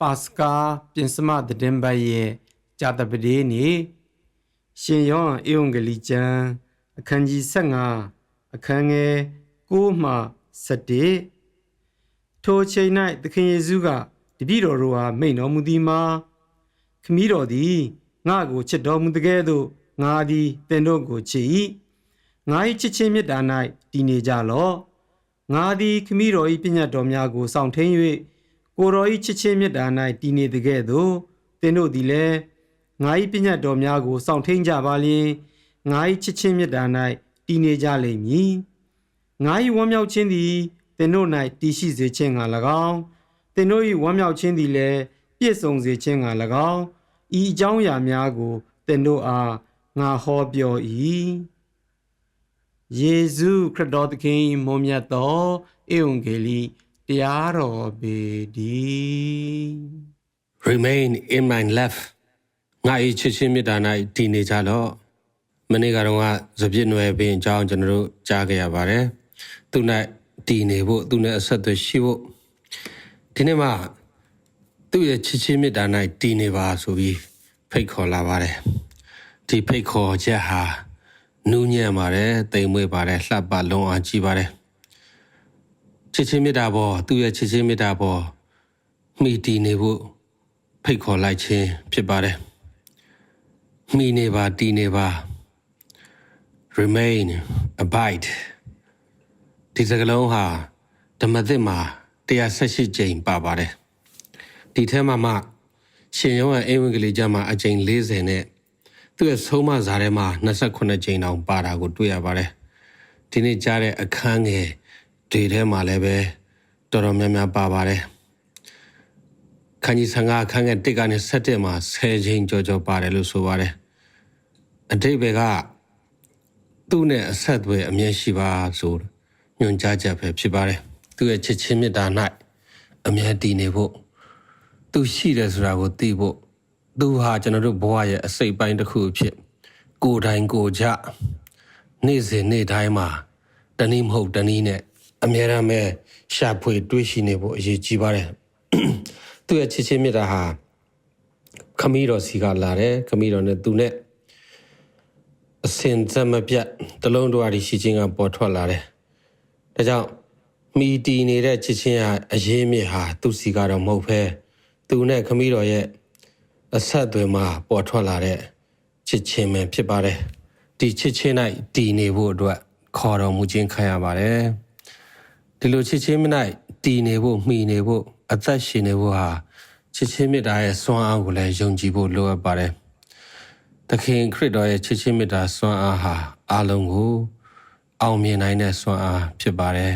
ပါစကာပြင်စမသတင်းပတ်ရဲ့ဂျာတပဒေးနေ့ရှင်ယောဟန်ဧဝံဂေလိကျမ်းအခန်းကြီး15အခန်းငယ်9မှ17ထိုအချိန်၌သခင်ယေရှုကတပည့်တော်တို့အားမိန့်တော်မူသည်မှာခမည်းတော်သည်ငါ့ကိုချစ်တော်မူတကယ်သို့ငါသည်သင်တို့ကိုချစ်၏ငါ၏ချစ်ချင်းမေတ္တာ၌တည်နေကြလော့ငါသည်ခမည်းတော်၏ပညတ်တော်များကိုစောင့်ထိန်၍ ကိုယ်တော်၏ချစ်ချင်းမေတ္တာ၌တည်နေတကယ်သို့သင်တို့သည်လည်းငါ၏ပညတ်တော်များကိုစောင့်ထိန်ကြပါလျင်ငါ၏ချစ်ချင်းမေတ္တာ၌တည်နေကြလိမ့်မည်ငါ၏ဝမ်းမြောက်ခြင်းသည်သင်တို့၌တည်ရှိစေခြင်းငှာ၎င်းသင်တို့၏ဝမ်းမြောက်ခြင်းသည်လည်းပြည့်စုံစေခြင်းငှာ၎င်းဤအကြောင်းအရာများကိုသင်တို့အားငါဟောပြော၏ယေရှုခရစ်တော်သခင်၏မွန်မြတ်သောဧဝံဂေလိ တရားတော်ပေတည်း Remain in my love ငါ၏ချစ်ချင်းမေတ္တာ၌တည်နေကြလော့မနေ့ကတော့ကသပြစ်နွယ်ပင်အကြောင်းကျွန်တော်တို့ကြားခဲ့ရပါတယ်သူ၌တည်နေဖို့သူနဲ့အဆက်အသွယ်ရှိဖို့ဒီနေ့မှသူ့ရဲ့ချစ်ချင်းမေတ္တာ၌တည်နေပါဆိုပြီးဖိတ်ခေါ်လာပါတယ်ဒီဖိတ်ခေါ်ချက်ဟာနူးညံ့ပါတယ်တိမ်မွေ့ပါတယ်လှပလုံးအောင်ကြည့်ပါတယ် ချစ်ချင်းမေတ္တာပေါ်သူ့ရဲ့ချစ်ချင်းမေတ္တာပေါ်မိတည်နေဖို့ဖိတ်ခေါ်လိုက်ခြင်းဖြစ်ပါတယ်။မိနေပါတည်နေပါ remain abide ဒီစကားလုံးဟာဓမ္မသစ်မှာ118ကြိမ်ပါပါတယ်။ဒီထဲမှာမှရှင်ယောဟန်အေဝံဂေလိကျမ်းမှာအကြိမ်40နဲ့သူ့ရဲ့ဆုံးမစာထဲမှာ28ကြိမ်တောင်ပါတာကိုတွေ့ရပါတယ်။ဒီနေ့ကြားတဲ့အခန်းငယ် တွေထဲမှာလည်းပဲတော်တော်များများပါပါတယ်။ခန်းကြီး55ခန်းငယ်1ကနေ7မှာ10ချိန်ကြော်ကြော်ပါတယ်လို့ဆိုပါတယ်အတိတ်ဘကသူ့နဲ့အဆက်အသွယ်အမြဲရှိပါဆိုညွှန်ကြားချက်ပဲဖြစ်ပါတယ်သူ့ရဲ့ချစ်ချင်းမေတ္တာ၌အမြဲတည်နေဖို့သူရှိတယ်ဆိုတာကိုသိဖို့သူဟာကျွန်တော်တို့ဘဝရဲ့အစိတ်ပိုင်းတစ်ခုအဖြစ်ကိုယ်တိုင်ကိုယ်ကြနေ့စဉ်နေ့တိုင်းမှာတနည်းမဟုတ်တနည်းနဲ့ အမြဲတမ်းပဲရှာဖွေတွေးရှိနေဖို့အရေးကြီးပါတယ်သူ့ရဲ့ချစ်ချင်းမေတ္တာဟာခမီးတော်စီကလာတယ်ခမီးတော်နဲ့သူနဲ့အစင်စမပြတ်တလုံးတော်ရီရှိချင်းကပေါ်ထွက်လာတယ်ဒါကြောင့်မိတီနေတဲ့ချစ်ချင်းဟာအရေးမြစ်ဟာသူ့စီကတော့မဟုတ်ဘဲသူနဲ့ခမီးတော်ရဲ့အဆက်အသွယ်မှာပေါ်ထွက်လာတဲ့ချစ်ချင်းပဲဖြစ်ပါတယ်ဒီချစ်ချင်း၌တည်နေဖို့အတွက်ခေါ်တော်မူခြင်းခံရပါတယ် ဒီလိုချစ်ချင်းမနိုင်တည်နေဖို့မှီနေဖို့အသက်ရှင်နေဖို့ဟာချစ်ချင်းမေတ္တာရဲ့စွမ်းအားကိုလည်းယုံကြည်ဖို့လိုအပ်ပါတယ်။သခင်ခရစ်တော်ရဲ့ချစ်ချင်းမေတ္တာစွမ်းအားဟာအလုံးကိုအောင်မြင်နိုင်တဲ့စွမ်းအားဖြစ်ပါတယ်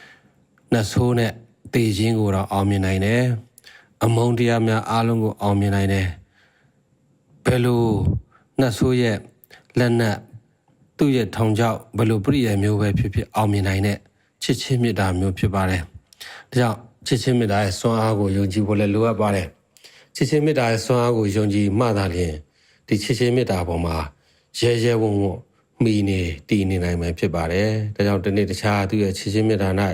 ။နှဆိုးနဲ့တည်ခြင်းကိုတော့အောင်မြင်နိုင်တယ်။အမုန်းတရားများအလုံးကိုအောင်မြင်နိုင်တယ်။ဘယ်လိုနှဆိုးရဲ့လက်နက်သူ့ရဲ့ထောင်ချောက်ဘယ်လိုပြည့်ရမျိုးပဲဖြစ်ဖြစ်အောင်မြင်နိုင်တဲ့ ချစ်ချင်းမေတ္တာမျိုးဖြစ်ပါတယ်။ဒါကြောင့်ချစ်ချင်းမေတ္တာရဲ့စွမ်းအားကိုယုံကြည်ဖို့လည်းလိုအပ်ပါတယ်။ချစ်ချင်းမေတ္တာရဲ့စွမ်းအားကိုယုံကြည်မှသာလျှင်ဒီချစ်ချင်းမေတ္တာပေါ်မှာရဲရဲဝံ့ဝံ့မိနေတည်နေနိုင်မှာဖြစ်ပါတယ်။ဒါကြောင့်ဒီနေ့တခြားသူ့ရဲ့ချစ်ချင်းမေတ္တာ၌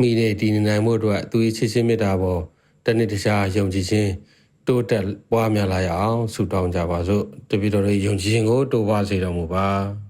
မိနေတည်နေနိုင်မှုအတွက်သူရဲ့ချစ်ချင်းမေတ္တာပေါ်တနေ့တခြားယုံကြည်ခြင်းတိုးတက်ပွားများလာရအောင်ဆုတောင်းကြပါစို့တပည့်တော်တွေယုံကြည်ခြင်းကိုတိုးပွားစေတော်မူပါ။